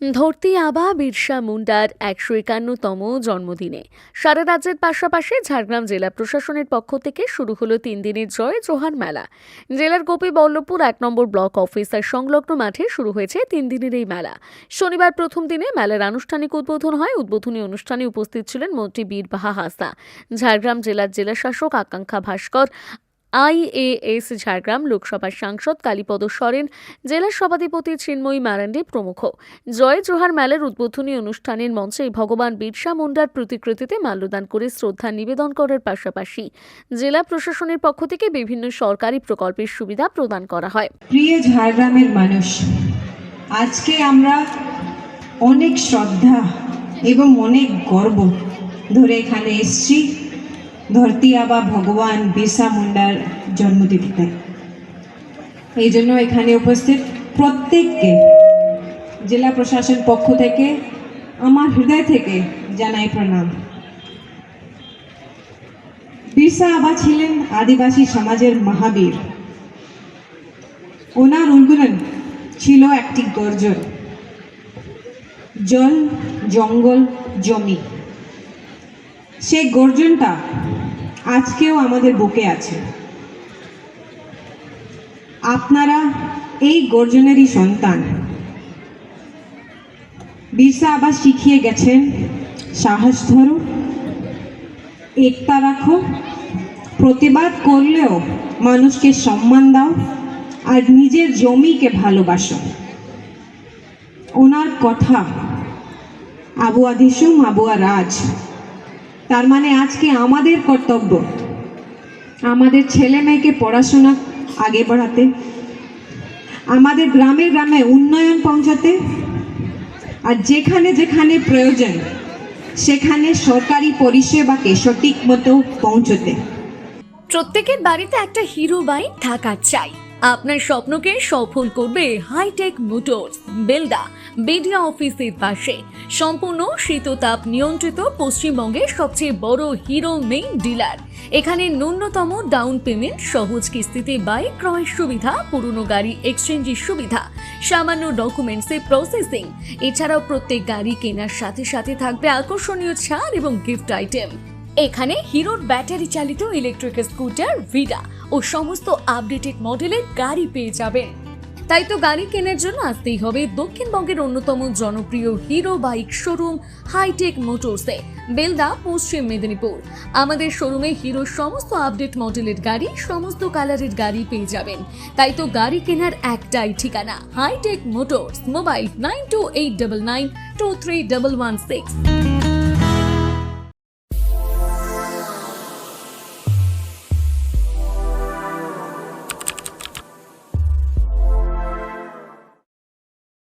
ধরতি আবা বিরসা মুন্ডার একশো একান্নতম জন্মদিনে। সারা রাজ্যের পাশাপাশি ঝাড়গ্রাম জেলা প্রশাসনের পক্ষ থেকে শুরু হলো তিন দিনের জয় জোহার মেলা। জেলার গোপীবল্লভপুর এক নম্বর ব্লক অফিস আর সংলগ্ন মাঠে শুরু হয়েছে তিন দিনের এই মেলা। শনিবার প্রথম দিনে মেলার আনুষ্ঠানিক উদ্বোধন হয়। উদ্বোধনী অনুষ্ঠানে উপস্থিত ছিলেন মন্ত্রী বীরবাহা হাসা ঝাড়গ্রাম জেলার জেলাশাসক আকাঙ্ক্ষা ভাস্কর আইএএস ঝাড়গ্রাম লোকসভার সাংসদ কালীপদ সরেন, জেলা সভাধিপতি চিন্ময়ী মারান্ডি প্রমুখ। জয় জোহার মেলার উদ্বোধনী অনুষ্ঠানের মঞ্চে ভগবান বিরসা মুন্ডার প্রতিকৃতিতে মাল্যদান করে শ্রদ্ধা নিবেদন করার পাশাপাশি জেলা প্রশাসনের পক্ষ থেকে বিভিন্ন সরকারি প্রকল্পের সুবিধা প্রদান করা হয়। প্রিয় ঝাড়গ্রামের মানুষ, আজকে আমরা অনেক শ্রদ্ধা এবং অনেক গর্ব ধরে এখানে এসছি। ধরতি আবা ভগবান বিরসা মুন্ডার জন্মদিনতে এই জন্য এখানে উপস্থিত প্রত্যেককে জেলা প্রশাসন পক্ষ থেকে, আমার হৃদয় থেকে জানাই প্রণাম। বিরসা আবা ছিলেন আদিবাসী সমাজের মহাবীর। ওনার উন্নয়ন ছিল একটি গর্জন। জল, জঙ্গল, জমি। সেই গর্জনটা আজকেও আমাদের বুকে আছে। আপনারা এই গর্জনেরই সন্তান। বিরসা আবার শিখিয়ে গেছেন, সাহস ধরো, একতা রাখো, প্রতিবাদ করলেও মানুষকে সম্মান দাও আর নিজের জমিকে ভালোবাসো। ওনার কথা আবুয়া দিসুম আবুয়া রাজ তার মানে আজকে আমাদের কর্তব্য। আমাদের ছেলে মেয়েকে পড়াশোনা আগে বাড়াতে আমাদের গ্রামে গ্রামে উন্নয়ন পৌঁছাতে, আর যেখানে যেখানে প্রয়োজন, সেখানে সরকারি পরিষেবাকে সঠিক মতো পৌঁছতে। প্রত্যেকের বাড়িতে একটা হিরো বাইক থাকা চাই। আপনার স্বপ্নকে সফল করবে হাইটেক মোটরস বেলদা বিডিয়া অফিসের পাশে। সম্পূর্ণ শীততাপ নিয়ন্ত্রিত পশ্চিমবঙ্গের সবচেয়ে বড় হিরো মেইন ডিলার এখানে ন্যূনতম ডাউন পেমেন্ট সহজ কিস্তিতে বাইক ক্রয়ের সুবিধা, পুরনো গাড়ি এক্সচেঞ্জের সুবিধা, সামান্য ডকুমেন্টসে প্রসেসিং এছাড়াও প্রত্যেক গাড়ি কেনার সাথে সাথে থাকবে আকর্ষণীয় ছাড় এবং গিফট আইটেম এখানে হিরোর ব্যাটারি চালিত ইলেকট্রিক স্কুটার ভিডা ও সমস্ত আপডেটেড মডেলের গাড়ি পেয়ে যাবেন। তাই তো গাড়ি কেনার জন্য আসতেই হবে। দক্ষিণবঙ্গের অন্যতম জনপ্রিয় হিরো বাইক শোরুম হাইটেক মোটরসে, বেলদা, পশ্চিম মেদিনীপুর। আমাদের শোরুমে হিরোর সমস্ত আপডেট মডেলের গাড়ি, সমস্ত কালারের গাড়ি পেয়ে যাবেন। তাই তো গাড়ি কেনার একটাই ঠিকানা, hitech motors, mobile nine two eight double nine two three double one six.